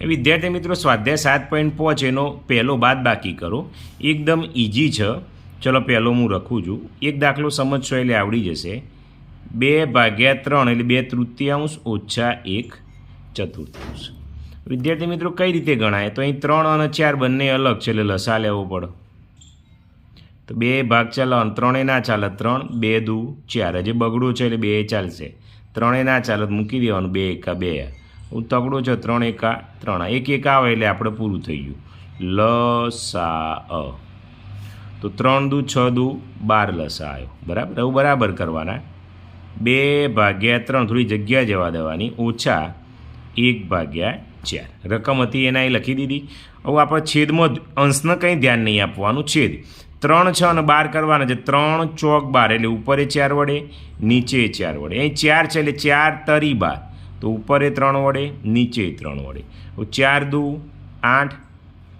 એ વિદ્યાર્થી મિત્રો, સ્વાધ્યાય સાત પોઈન્ટ પાંચ એનો પહેલો બાદ બાકી કરો. એકદમ ઇઝી છે. ચલો પહેલો હું રખું છું. એક દાખલો સમજશો એટલે આવડી જશે. બે ભાગ્યા ત્રણ એટલે બે તૃતીયાંશ ઓછા એક ચતુર્થાંશ. વિદ્યાર્થી મિત્રો, કઈ રીતે ગણાય? તો અહીં ત્રણ અને ચાર બંને અલગ છે એટલે લસા લેવો પડે. તો બે ભાગ ચાલો ત્રણે ના ચાલે ત્રણ, બે દુ ચાર. જે બગડું છે એટલે બે ચાલશે. ત્રણે ના ચાલે મૂકી દેવાનું બે એકા બે. તગડો છે ત્રણ એકા ત્રણ. એક એક આવે એટલે આપણે પૂરું થઈ ગયું. લ, સા, અ. તો ત્રણ દુ, છ દુ, બાર લસા આવ્યો. બરાબર? એવું બરાબર કરવાના. બે ભાગ્યા ત્રણ, થોડી જગ્યા જવા દેવાની. ઓછા એક ભાગ્યા ચાર. રકમ હતી એના એ લખી દીધી. હવે આપણે છેદમાં અંશને કંઈ ધ્યાન નહીં આપવાનું. છેદ. ત્રણ, છ અને બાર કરવાના છે. ત્રણ ચોક બાર. એટલે ઉપરે ચાર વડે, નીચે ચાર વડે. અહીં ચાર છે એટલે ચાર તરી બાર. તો ઉપર એ ત્રણ વડે, નીચે ત્રણ વડે. ચાર દુ, આઠ,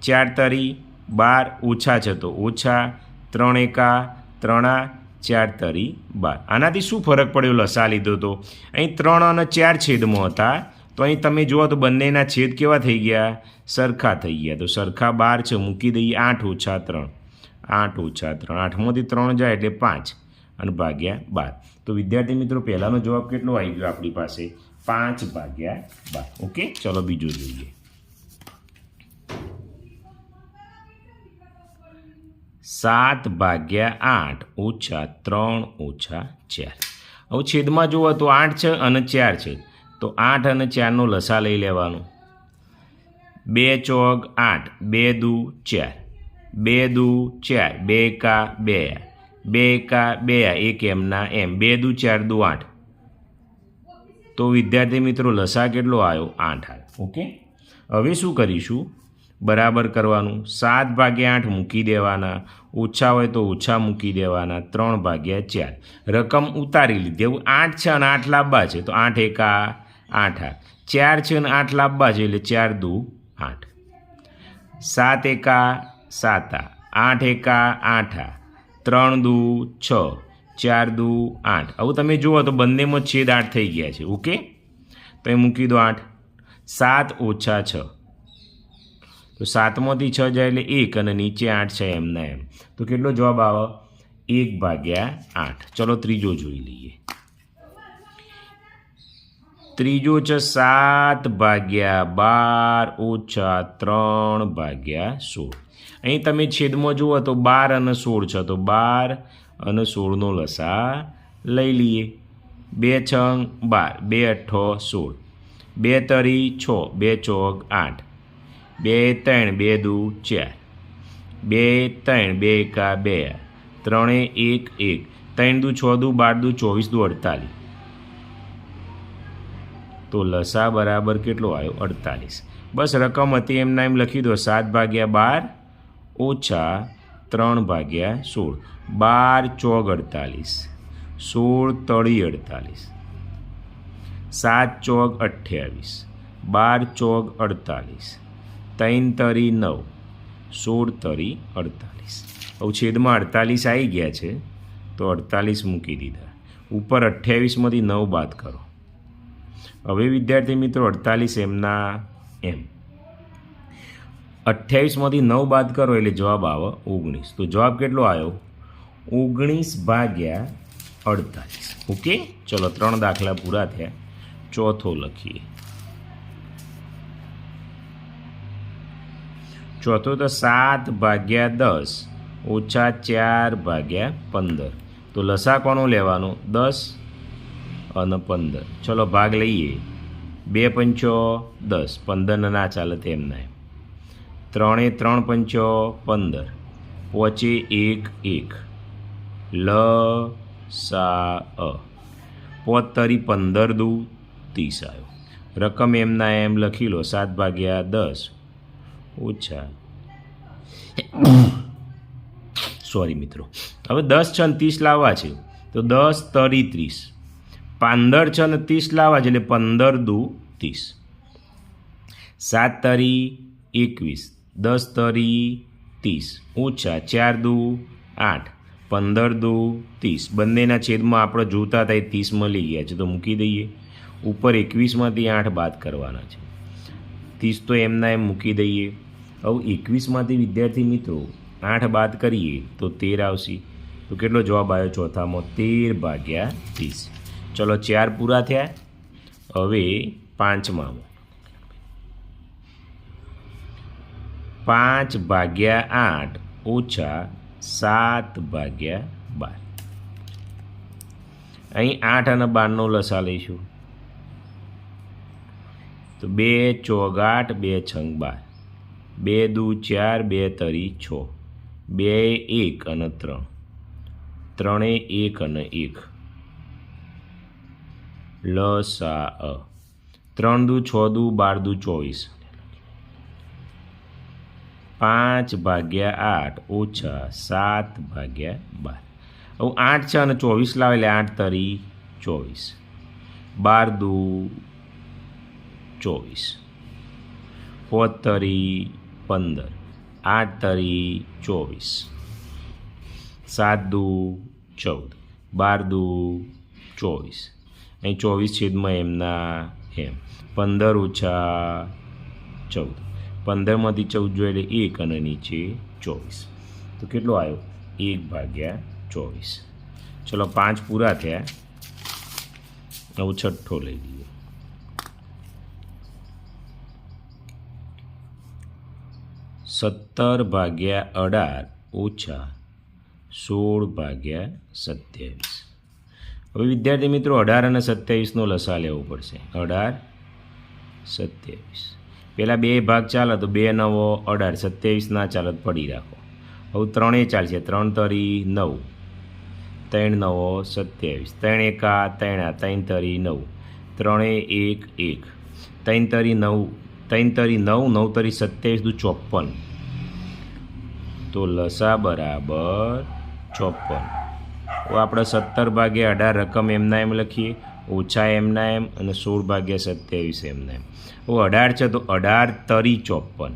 ચાર તરી, બાર, ઓછા છે તો ઓછા ત્રણ એકા, ત્રણા, ચાર તરી, બાર. આનાથી શું ફરક પડ્યો? લસા લીધો તો. અહીં ત્રણ અને ચાર છેદમાં હતા. તો અહીં તમે જુઓ તો બંનેના છેદ કેવા થઈ ગયા? સરખા થઈ ગયા. તો સરખા બાર છે, મૂકી દઈએ આઠ ઓછા ત્રણ. આઠ ઓછા ત્રણ. આઠમાંથી ત્રણ જાય એટલે પાંચ અને ભાગ્યા બાર. તો વિદ્યાર્થી મિત્રો, પહેલાંનો જવાબ કેટલો આવી ગયો આપણી પાસે? પાંચ ભાગ્યા બાર. ઓકે? ચલો બીજું જોઈએ. સાત ભાગ્યા આઠ, ઓછા ત્રણ, ઓછા ચાર. હવે છેદમાં જુઓ તો આઠ છે અને ચાર છે. તો આઠ અને ચારનો લસા લઈ લેવાનો. બે ચોગ આઠ, બે દુ ચાર. બે દુ ચાર, બે કા બે બે કા બે એક એમના એમ. બે દુ ચાર દુ આઠ. તો વિદ્યાર્થી મિત્રો લસા કેટલો આવ્યો? આઠ આવ્યો. ઓકે? હવે શું કરીશું? બરાબર કરવાનું. સાત ભાગ્યા આઠ મૂકી દેવાના. ઓછા હોય તો ઓછા મૂકી દેવાના. ત્રણ ભાગ્યા ચાર. રકમ ઉતારી લીધી. એવું આઠ છે અને આઠ લાંબા છે. તો આઠ એકા આઠ આ. ચાર છે અને આઠ લાંબા છે એટલે ચાર દુ આઠ. સાત એકા સાત આઠ એકા આઠ આ. ત્રણ દુ છ. ચાર દુ આઠ. આવું તમે જુઓ, તો બંનેમાં છેદ આઠ થઈ ગયા છે. ઓકે? તો એ મૂકી દો આઠ. સાત ઓછા છ. તો સાતમાંથી છ જાય એટલે એક અને નીચે આઠ છે એમના એમ. તો કેટલો જવાબ આવે? એક ભાગ્યા આઠ. ચલો ત્રીજો જોઈ લઈએ. ત્રીજો છે સાત ભાગ્યા બાર ઓછા ત્રણ ભાગ્યા સોળ. અહીં તમે છેદમાં જુઓ તો બાર અને સોળ છે. તો બાર અને સોળનો લસા લઈ લઈએ. બે છંગ બાર, બે અઠ્ઠો સોળ. બે તરી છ, બે ચોક આઠ. બે ત્રણ, બે દુ ચાર. બે ત્રણ, બે એકા બે. ત્રણે એક એક. ત્રણ દુ છ દુ બાર દુ ચોવીસ દુ અડતાલીસ. તો લસા બરાબર કેટલો આવ્યો? અડતાલીસ. બસ રકમ હતી એમના એમ લખી દો. સાત ભાગ્યા બાર ઓછા ત્રણ ભાગ્યા સોળ. બાર ચોગ અડતાલીસ. સોળ તળી અડતાલીસ. સાત ચોગ અઠ્યાવીસ. બાર ચોગ અડતાલીસ. ત્રણ તરી નવ. સોળ તરી અડતાલીસ. હવે છેદમાં અડતાલીસ આવી ગયા છે, તો અડતાલીસ મૂકી દીધા. ઉપર અઠ્યાવીસમાંથી નવ બાદ કરો. હવે વિદ્યાર્થી મિત્રો, અડતાલીસ એમના એમ. અઠ્યાવીસમાંથી નવ બાદ કરો એટલે જવાબ આવે ઓગણીસ. તો જવાબ કેટલો આવ્યો? ઓગણીસ ભાગ્યા અડતાલીસ. ઓકે? ચલો, ત્રણ દાખલા પૂરા થયા. ચોથો લખીએ. ચોથો તો સાત ભાગ્યા દસ, ઓછા ચાર ભાગ્યા પંદર. તો લસા કોનો લેવાનો? દસ અને પંદર. ચલો, ભાગ લઈએ. બે પંચો દસ. પંદરને ના ચાલે તેમના એમ ત્રણે ત્રણ પંચો પંદર. પોચે એક એક. લ, સા, અ. પોતરી પંદર દુ, ત્રીસ આવ્યો રકમ એમના એમ લખી લો, સાત ભાગ્યા દસ. ઓછા. સોરી મિત્રો. હવે દસ છ ને ત્રીસ લાવવા છે. તો દસ તરી ત્રીસ. પંદર છ ને ત્રીસ લાવવા છે એટલે પંદર દુ ત્રીસ. સાત તરી એકવીસ. દસ તરી ત્રીસ. ઓછા ચાર દુ આઠ. પંદર દુ ત્રીસ. બંનેના છેદમાં આપણે જોતા હતા એ ત્રીસ મળી ગયા છે. તો મૂકી દઈએ. ઉપર એકવીસમાંથી આઠ બાદ કરવાના છે. ત્રીસ તો એમના એમ મૂકી દઈએ. હવે એકવીસમાંથી વિદ્યાર્થી મિત્રો આઠ બાદ કરીએ તો તેર આવશે. તો કેટલો જવાબ આવ્યો ચોથામાં? તેર ભાગ્યા ત્રીસ. ચલો ચાર પૂરા થયા. હવે પાંચમામાં. પાંચ ભાગ્યા આઠ ઓછા સાત ભાગ્યા બાર. અહીં આઠ અને બારનો લસા લઈશું. તો બે ચોગાઠ બે છંગ બાર. બે દુ ચાર, બે તરી છ. બે એક અને ત્રણ. ત્રણે એક અને એક. લસા અ. ત્રણ દુ છ દુ, બાર દુ ચોવીસ. પાંચ ભાગ્યા આઠ, ઓછા સાત ભાગ્યા બાર. હવે આઠ છે અને ચોવીસ લાવે એટલે આઠ તરી ચોવીસ. બાર દુ ચોવીસ. પોત તરી પંદર. આઠ તરી ચોવીસ. સાત દુ ચૌદ. બાર દુ ચોવીસ. અહીં ચોવીસ છેદમાં એમના એમ. પંદર ઓછા ચૌદ. પંદરમાંથી ચૌદ જોઈએ એટલે એક અને નીચે ચોવીસ. તો કેટલો આવ્યો એક ભાગ્યા ચોવીસ. ચલો પાંચ પૂરા થયા. હવે છઠ્ઠો લઈ લઈએ. સત્તર ભાગ્યા અઢાર ઓછા સોળ ભાગ્યા સત્યાવીસ. હવે વિદ્યાર્થી મિત્રો અઢાર અને સત્યાવીસનો લસા લેવો પડશે. અઢાર, સત્યાવીસ. પહેલાં બે ભાગ ચાલે તો બે નવો, અઢાર સત્યાવીસના ચાલત ચાલે પડી રાખો. હવે ત્રણેય ચાલશે ત્રણ તરી નવ. ત્રણ નવો, સત્યાવીસ. ત્રણ એકા, ત્રણ ત્રણ તરી નવ. ત્રણે એક એક. ત્રણ તરી નવ, ત્રણ તરી નવ નવ તરી સત્યાવીસ દુ ચોપન તો લસા બરાબર ચોપન આપણે સત્તર ભાગે અઢાર રકમ એમના એમ લખીએ. ઓછા એમના એમ અને સોળ ભાગ્યા સત્યાવીસ એમના એમ. હવે અઢાર છે તો અઢાર તરી ચોપન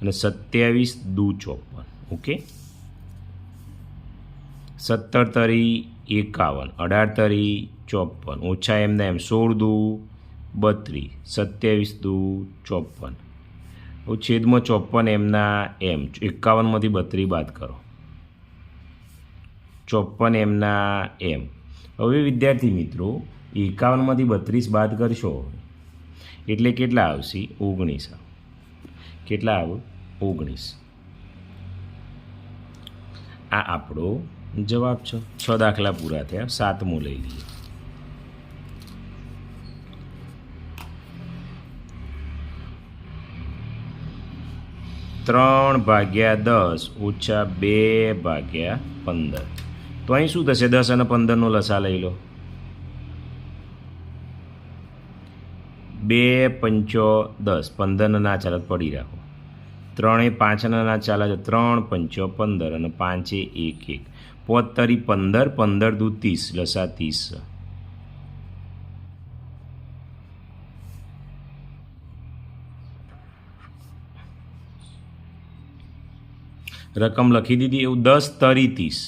અને સત્યાવીસ દુ ચોપન, ઓકે? સત્તર તરી એકાવન, અઢાર તરી ચોપન, ઓછા એમના એમ, સોળ દુ બત્રીસ, સત્યાવીસ દુ ચોપન. છેદમાં ચોપન એમના એમ એકાવનમાંથી બત્રીસ બાદ કરો. ચોપન એમના એમ. હવે વિદ્યાર્થી મિત્રો, એકાવનમાંથી બત્રીસ બાદ કરશો, એટલે કેટલા આવશે? ઓગણીસ કેટલા આવ? ઓગણીસ. આ આપણો જવાબ છે. છ દાખલા પૂરા થયા, સાતમું લઈ લઈએ. ત્રણ ભાગ્યા દસ ઓછા બે ભાગ્યા પંદર. તો અહીં શું થશે દસ અને પંદરનો લસા લઈ લો બે પંચો દસ પંદરને ના ચાલત પડી રાખો ત્રણે પાંચને ના ચાલે ત્રણ પંચો પંદર અને પાંચે એક એક પોતરી પંદર પંદર દુ ત્રીસ લસા ત્રીસ રકમ લખી દીધી એવું દસ તરી ત્રીસ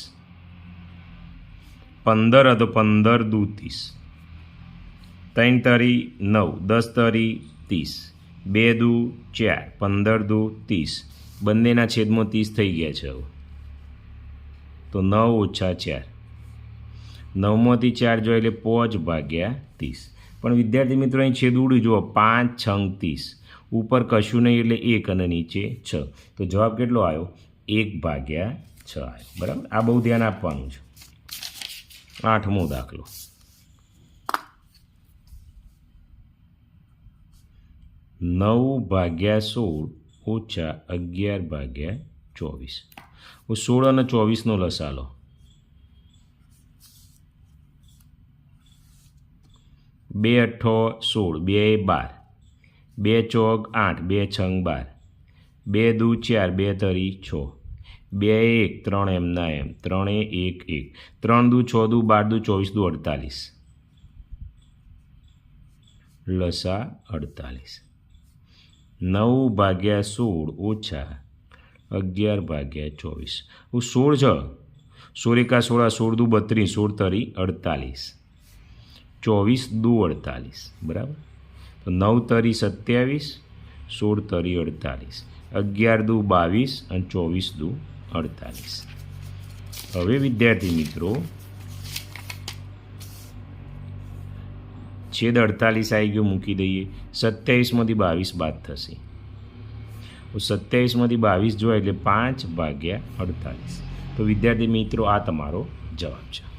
પંદર હતો પંદર દુ ત્રીસ ત્રણ તરી નવ, દસ તરી ત્રીસ. બે દુ ચાર, પંદર દુ ત્રીસ. બંનેના છેદમાં ત્રીસ થઈ ગયા છે હવે. તો નવ ઓછા ચાર. નવમાંથી ચાર જો એટલે પોચ ભાગ્યા ત્રીસ. પણ વિદ્યાર્થી મિત્રો, અહીં છેદ ઉડ્યું. જુઓ, પાંચ છંગ ત્રીસ. ઉપર કશું નહીં એટલે એક અને નીચે છ. તો જવાબ કેટલો આવ્યો? એક ભાગ્યા છ આવ્યો. બરાબર? આ બહુ ધ્યાન આપવાનું છે. આઠમો દાખલો. નવ ભાગ્યા સોળ ઓછા અગિયાર ભાગ્યા ચોવીસ. સોળ અને ચોવીસનો લસાલો બે અઠ્ઠો સોળ, બે બાર. બે ચોક આઠ, બે છંગ બાર. બે દુ ચાર, બે તરી છ. બે એક, ત્રણ એમના એમ. ત્રણે એક એક. ત્રણ દુ, છ દુ, બાર દુ, ચોવીસ દુ, અડતાલીસ. લસા અડતાલીસ. નવ ભાગ્યા સોળ, ઓછા અગિયાર ભાગ્યા ચોવીસ. હું સોળ છ. સોળ એકા સોળા, સોળ દુ, બત્રીસ. સોળ તરી, અડતાલીસ. ચોવીસ દુ, અડતાલીસ. બરાબર? તો નવ તરી, સત્યાવીસ. સોળ તરી, અડતાલીસ. અગિયાર દુ, બાવીસ અને ચોવીસ દુ અડતાલીસ. હવે વિદ્યાર્થી મિત્રો, છેદ અડતાલીસ આવી ગયો, મૂકી દઈએ. સત્યાવીસમાંથી બાવીસ બાદ થશે. સત્યાવીસમાંથી બાવીસ જોવા એટલે પાંચ ભાગ્યા અડતાલીસ. તો વિદ્યાર્થી મિત્રો, આ તમારો જવાબ છે.